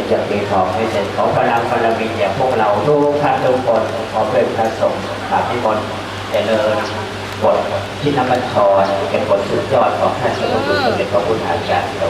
จจะมีของให้เสร็จของพลังพลังมีเนี่ยพวกเราทุกท่านทุกคนขอเพื่อนพระสงฆ์สที่มนเจริญบทที่นำบัญชรเป็นบทสุดยอดของท่านสมเด็จพระพุทธาจ้ารย์โต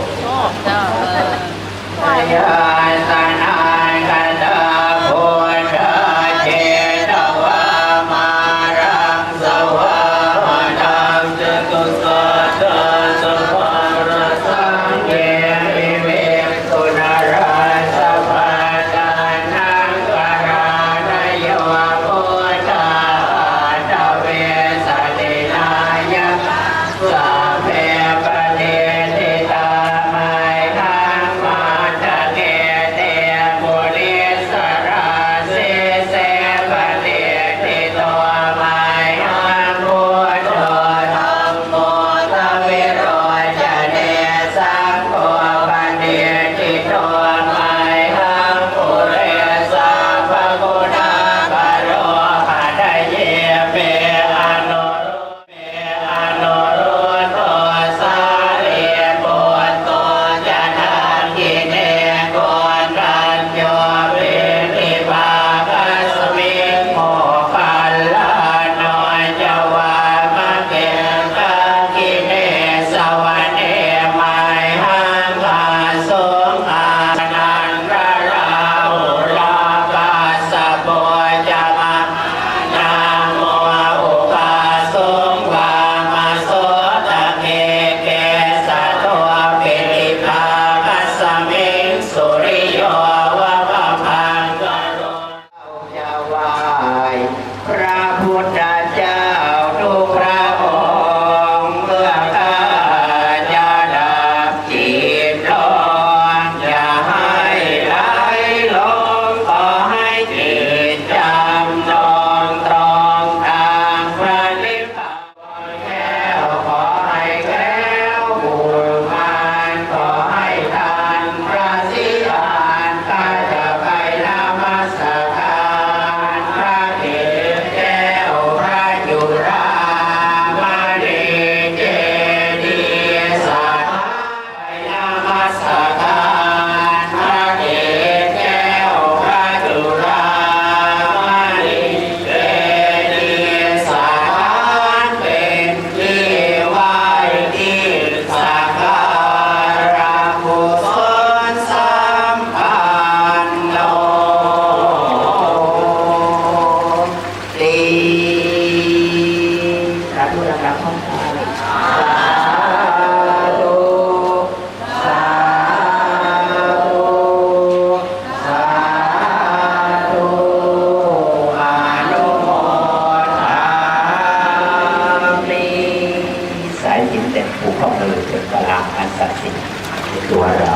ภูเขาเลยเป็นพลาดอันศักดิ์สิทธิ์ในตัวเรา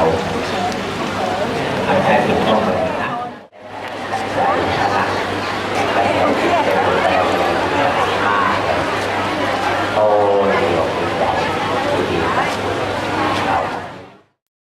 อันแท้จริงต้องเป็นนะ